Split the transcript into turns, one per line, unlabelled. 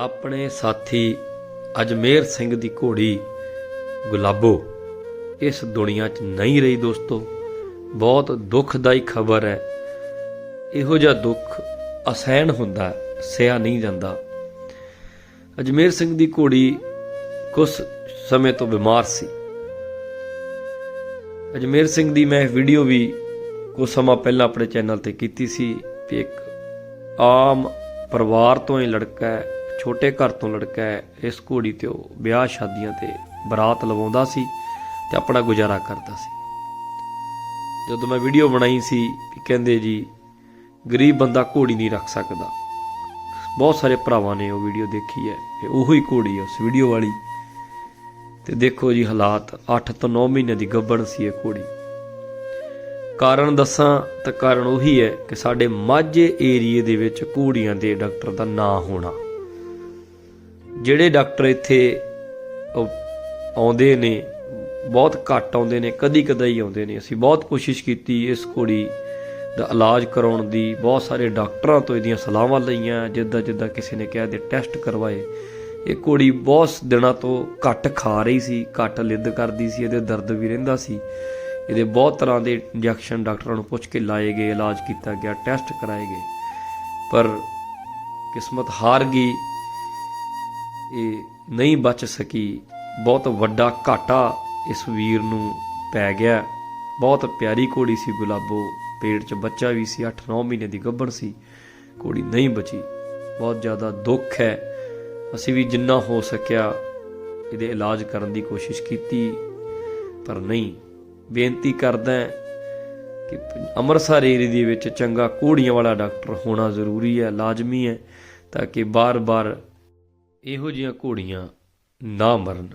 ਆਪਣੇ ਸਾਥੀ ਅਜਮੇਰ ਸਿੰਘ ਦੀ ਘੋੜੀ ਗੁਲਾਬੋ, ਇਸ ਦੁਨੀਆ 'ਚ ਨਹੀਂ ਰਹੀ ਦੋਸਤੋ। ਬਹੁਤ ਦੁਖਦਾਈ ਖਬਰ ਹੈ। ਇਹੋ ਜਿਹਾ ਦੁੱਖ ਅਸਹਿਣ ਹੁੰਦਾ ਸਿਆ ਨਹੀਂ ਜਾਂਦਾ। ਅਜਮੇਰ ਸਿੰਘ ਦੀ ਘੋੜੀ ਕੁਝ ਸਮੇਂ ਤੋਂ ਬਿਮਾਰ ਸੀ। ਅਜਮੇਰ ਸਿੰਘ ਦੀ ਮੈਂ ਵੀਡੀਓ ਵੀ ਕੁਝ ਸਮਾਂ ਪਹਿਲਾਂ ਆਪਣੇ ਚੈਨਲ ਤੇ ਕੀਤੀ ਸੀ ਵੀ ਇੱਕ ਆਮ ਪਰਿਵਾਰ ਤੋਂ ਹੀ ਲੜਕਾ ਛੋਟੇ ਘਰ ਤੋਂ ਲੜਕਾ ਹੈ, ਇਸ ਘੋੜੀ ਤੇ ਉਹ ਵਿਆਹ ਸ਼ਾਦੀਆਂ ਤੇ ਬਰਾਤ ਲਵਾਉਂਦਾ ਸੀ ਤੇ ਆਪਣਾ ਗੁਜ਼ਾਰਾ ਕਰਦਾ ਸੀ। ਜਦੋਂ ਮੈਂ ਵੀਡੀਓ ਬਣਾਈ ਸੀ ਕਹਿੰਦੇ ਜੀ, ਗਰੀਬ ਬੰਦਾ ਘੋੜੀ ਨਹੀਂ ਰੱਖ ਸਕਦਾ। ਬਹੁਤ ਸਾਰੇ ਭਰਾਵਾਂ ਨੇ ਉਹ ਵੀਡੀਓ ਦੇਖੀ ਹੈ ਇਹ ਉਹੀ ਘੋੜੀ ਹੈ ਉਸ ਵੀਡੀਓ ਵਾਲੀ। ਤੇ ਦੇਖੋ ਜੀ ਹਾਲਾਤ 8 ਤੋਂ 9 ਮਹੀਨੇ ਦੀ ਗੱਬਣ ਸੀ ਇਹ ਘੋੜੀ। ਕਾਰਨ ਦੱਸਾਂ ਤਾਂ ਕਾਰਨ ਉਹੀ ਹੈ ਕਿ ਸਾਡੇ ਮਾਝੇ ਏਰੀਏ ਦੇ ਵਿੱਚ ਘੋੜੀਆਂ ਦੇ ਡਾਕਟਰ ਦਾ ਨਾਂ ਹੋਣਾ। ਜਿਹੜੇ ਡਾਕਟਰ ਇੱਥੇ ਆਉਂਦੇ ਨੇ, ਬਹੁਤ ਘੱਟ ਆਉਂਦੇ ਨੇ, ਕਦੀ ਕਦਾਈ ਆਉਂਦੇ ਨੇ। ਅਸੀਂ ਬਹੁਤ ਕੋਸ਼ਿਸ਼ ਕੀਤੀ ਇਸ ਘੋੜੀ ਦਾ ਇਲਾਜ ਕਰਾਉਣ ਦੀ। ਬਹੁਤ ਸਾਰੇ ਡਾਕਟਰਾਂ ਤੋਂ ਇਹਦੀਆਂ ਸਲਾਹਾਂ ਲਈਆਂ, ਜਿੱਦਾਂ ਜਿੱਦਾਂ ਕਿਸੇ ਨੇ ਕਿਹਾ ਦੇ ਟੈਸਟ ਕਰਵਾਏ। ਇਹ ਘੋੜੀ ਬਹੁਤ ਦਿਨਾਂ ਤੋਂ ਘੱਟ ਖਾ ਰਹੀ ਸੀ, ਘੱਟ ਲਿੱਦ ਕਰਦੀ ਸੀ, ਇਹਦੇ ਦਰਦ ਵੀ ਰਹਿੰਦਾ ਸੀ। ਇਹਦੇ ਬਹੁਤ ਤਰ੍ਹਾਂ ਦੇ ਇੰਜੈਕਸ਼ਨ ਡਾਕਟਰਾਂ ਨੂੰ ਪੁੱਛ ਕੇ ਲਾਏ ਗਏ, ਇਲਾਜ ਕੀਤਾ ਗਿਆ, ਟੈਸਟ ਕਰਾਏ ਗਏ। ਪਰ ਕਿਸਮਤ ਹਾਰ ਗਈ। ਇਹ ਨਹੀਂ ਬਚ ਸਕੀ। ਬਹੁਤ ਵੱਡਾ ਘਾਟਾ ਇਸ ਵੀਰ ਨੂੰ ਪੈ ਗਿਆ। ਬਹੁਤ ਪਿਆਰੀ ਘੋੜੀ ਸੀ ਗੁਲਾਬੋ। ਪੇਟ 'ਚ ਬੱਚਾ ਵੀ ਸੀ। 8-9 ਮਹੀਨੇ ਦੀ ਗੱਭਣ ਸੀ। ਘੋੜੀ ਨਹੀਂ ਬਚੀ। ਬਹੁਤ ਜ਼ਿਆਦਾ ਦੁੱਖ ਹੈ। ਅਸੀਂ ਵੀ ਜਿੰਨਾ ਹੋ ਸਕਿਆ ਇਹਦੇ ਇਲਾਜ ਕਰਨ ਦੀ ਕੋਸ਼ਿਸ਼ ਕੀਤੀ, ਪਰ ਨਹੀਂ। ਬੇਨਤੀ ਕਰਦਾ ਕਿ ਅੰਮ੍ਰਿਤਸਰ ਏਰੀਏ ਦੇ ਵਿੱਚ ਚੰਗਾ ਘੋੜੀਆਂ ਵਾਲਾ ਡਾਕਟਰ ਹੋਣਾ ਜ਼ਰੂਰੀ ਹੈ। ਲਾਜ਼ਮੀ ਹੈ ਤਾਂ ਕਿ ਬਾਰ-ਬਾਰ ਇਹੋ ਜਿਹੀਆਂ ਘੋੜੀਆਂ ਨਾ ਮਰਨ।